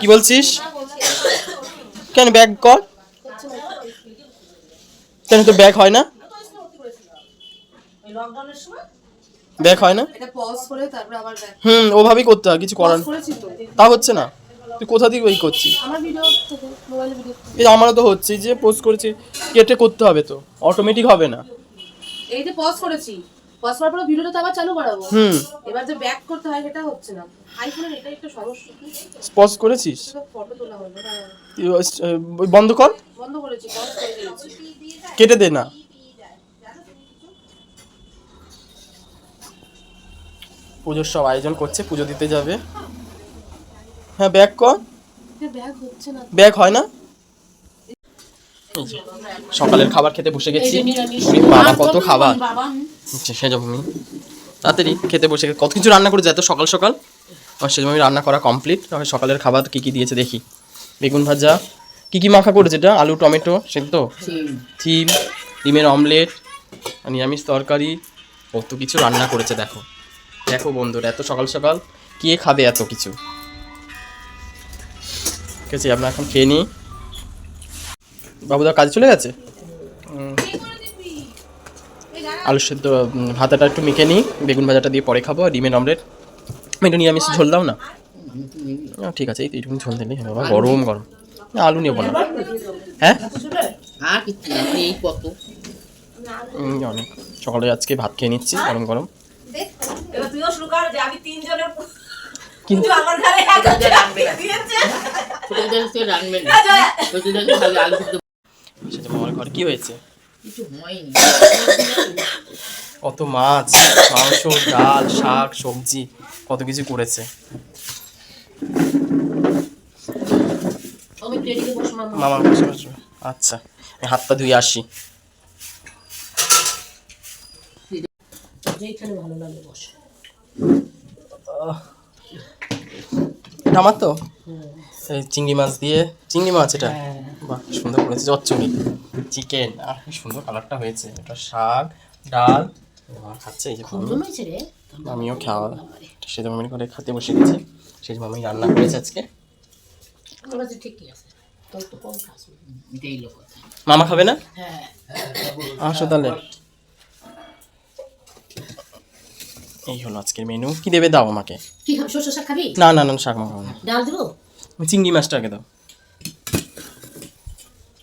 কি বলছিস? কেন ব্যাগ কর? কেন তো ব্যাগ হয় না? ব্যাগ হয় না? এটা পজ করে তারপরে আবার ব্যাক হুম ওভাবেই করতে হয় কিছু করার তা। হচ্ছে না। তুই কোথা থেকে ওই করছিস? আমার ভিডিও থেকে মোবাইলে ভিডিও এই আমারও তো হচ্ছে যে পোস্ট করেছি কেটে করতে হবে তো অটোমেটিক হবে না। এই যে পজ করেছি। করার পরে ভিডিওটা তো আবার চালু করাবো। হুম। এবার যে ব্যাক করতে হয় সেটা হচ্ছে না। আইফোনের এটাই একটা সমস্যা। পজ করেছিস? ফটো তোলা ওই- ওই বন্ধ কর। বন্ধ করেছি পজ করে দিয়েছি। কেটে দে না। পুজোর সব আয়োজন করছে পুজো দিতে যাবে। হ্যাঁ ব্যাগ কর। ব্যাগ হচ্ছে না। ব্যাগ হয় না? সকালের খাবার খেতে বসে গেছি। বাবা কত খাবার? বাবা? সেজমি তাড়াতাড়ি খেতে বসে গেছি। কত কিছু রান্না করেছে এত সকাল সকাল। আমার সেজমি রান্না করা কমপ্লিট তবে সকালের খাবার কি কি দিয়েছে দেখি। বেগুন ভাজা। কি কি মাখা করেছে এটা? আলু টমেটো সেদ্ধ? থিম ডিমের অমলেট নিরামিষ তরকারি। কত কিছু রান্না করেছে দেখো। দেখো বন্ধুরা এত সকাল সকাল। কে খাবে এত কিছু? ঠিক আছে আমরা এখন খেয়ে নিই। বাবুদা কাজে চলে গেছে? আলু সেদ্ধ ভাতাটা একটু মেখে নিই বেগুন ভাজাটা দিয়ে পরে খাব ডিমের অমলেট। একটু নিরামিষ ঝোল দাও না? ঠিক আছে এই তো এইটুকুনি ঝোল দিলেই হবে বাবা গরম গরম। না, আলু নেব না। হ্যাঁ? সকালে আজকে ভাত খেয়ে নিচ্ছি গরম গরম। এবার তিনজনের কি হয়েছে? কিছু হয়নি। কত মাছ মাংস ডাল শাক সবজি কত কিছু করেছে। মামা। বসে বসে। আচ্ছা আমি হাতটা ধুয়ে আসি। আমার তো? এই চিংড়ি মাছ দিয়ে চিংড়ি মাছ এটা? বাহ সুন্দর করেছে চচ্চড়ি। চিকেন আহ কি সুন্দর কালারটা হয়েছে। এটা শাক ডাল। খাচ্ছে এই যে আমিও খাওয়া। সেটা মামি করে খেতে বসে গেছে। সেই মামি রান্না করেছে আজকে। ঠিকই আছে। মামা খাবে না? হ্যাঁ। আসো তাহলে। এই হলো আজকের মেনু কি দেবে দাও আমাকে? কি খাবি? শাক খাবি? না না না শাক মাখাবো না। ডাল দেবো? চিংড়ি মাছটা আগে দাও।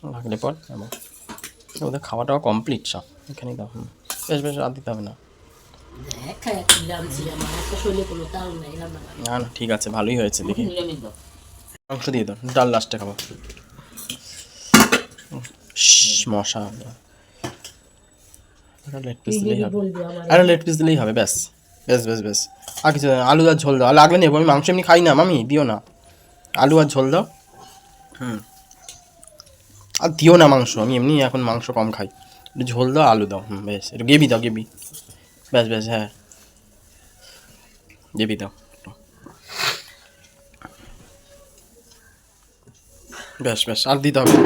লাগলে পর আমার ওদের খাওয়াটাও কমপ্লিট সব। এখানেই দাও হুম। বেশ বেশ আর দিতে হবে না। না না ঠিক আছে ভালোই হয়েছে দেখি। মাংস দিয়ে দাও ডাল লাস্টে খাব। মশা। লেট পিস দিলেই হবে। বলবি আমার? আরে লেট পিস দিলেই হবে ব্যাস। বেশ বেশ বেশ। আর কিছু আলু আর ঝোল দাও। আর লাগলে নেব আমি মাংস এমনি খাই না মামি দিও না। আলু আর ঝোল দাও। হুম। আর দিও না মাংস, আমি এমনি এখন মাংস কম খাই। একটু ঝোল দাও, আলু দাও, হুম, বেশ, একটু গেবি দাও গেবি ব্যাস ব্যাস হ্যাঁ। গেবি দাও ব্যাস ব্যাস আর দিতে হবে।